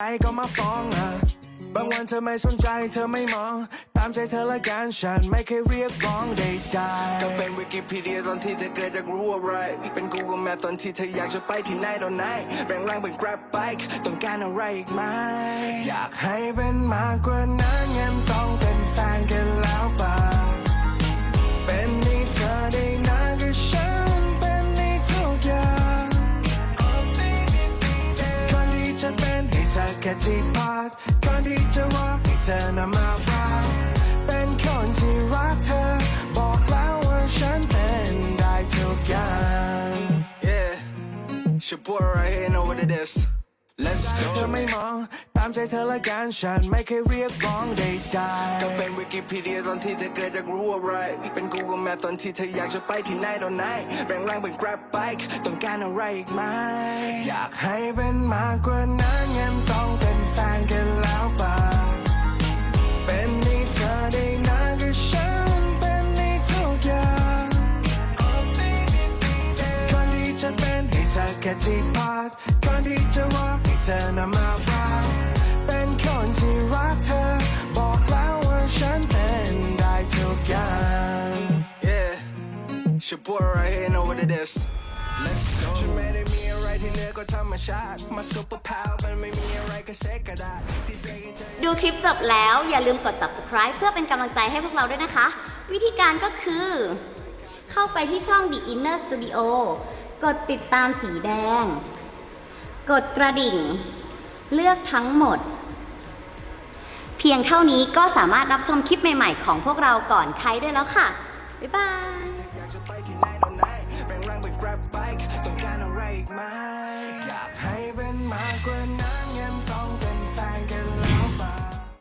ใจก็มาฟ้องอะ บางวันเธอไม่สนใจเธอไม่มอง ตามใจเธอละกันฉันไม่เคยเรียกร้องใดๆก็เป็นวิกิพีเดียตอนที่เธอเกิดจากรู้อะไร เป็น Google Map ตอนที่เธออยากจะไปที่ไหนตอนไหน แบ่งร่างเป็น Grab Bike ต้องการอะไรอีกไหม อยากให้เป็นมากกว่านั้นงั้นต้อง ค่ที่พักก่อนที่จะรักให้เธอนำมารักเป็นคนที่รักเธอ บอกแล้วว่าฉันเป็นได้ทุกอย่าง Yeah she put right here know what it is Let's go เธอไม่มองตามใจเธอละกันฉันไม่เคยเรียกร้องใดๆก็เป็นวิกิพีเดียตอนที่เธอเกิดจากรู้อะไร เป็น Google Map ตอนที่เธออยากจะไปที่ไหนตอนไหนแบ่งร่างเป็น Grab Bike ต้องการอะไรอีกไหมอยากให้เป็นมากกว่านั้น ค่ที่พักก่อนที่จะรักให้เธอนำมารักเป็นคนที่รักเธอ บอกแล้วว่าฉันเป็นได้ทุกอย่าง Yeah she put right here know what it is Let's go ฉันไม่ได้มีอะไรที่เหนือกว่าธรรมชาติมา super power มันไม่มีอะไรก็เซ็กก็ได้ที่เซ็กให้เธอ ดูคลิปจบแล้วอย่าลืมกด subscribe เพื่อเป็นกำลังใจให้พวกเราด้วยนะคะ วิธีการก็คือ เข้าไปที่ช่อง The Inner Studio กดติดตามสีแดง กดกระดิ่ง เลือกทั้งหมด เพียงเท่านี้ก็สามารถรับชมคลิปใหม่ๆ ของพวกเราก่อนใครได้แล้วค่ะ บ๊ายบาย อยากจะไปที่ไหนตอนไหนแบ่งร่างเป็น Grab Bike ต้องกกไหมอยากให้น